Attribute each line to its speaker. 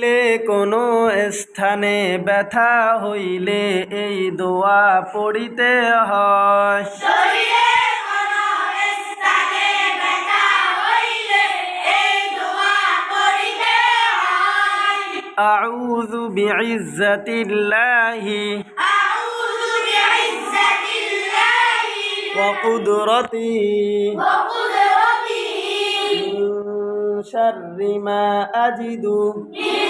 Speaker 1: লে কোনো স্থানে ব্যথা হইলে এই দোয়া পড়িতে হয়
Speaker 2: শরীরে কোনো স্থানে ব্যথা হইলে এই দোয়া পড়িতে হয়
Speaker 1: أعوذ بعزة الله
Speaker 2: আউযু বিইজ্জাতিল্লাহি
Speaker 1: وقدرته
Speaker 2: ওয়া কুদরাতিহি
Speaker 1: من شر ما أجد
Speaker 2: মিন শাররি মা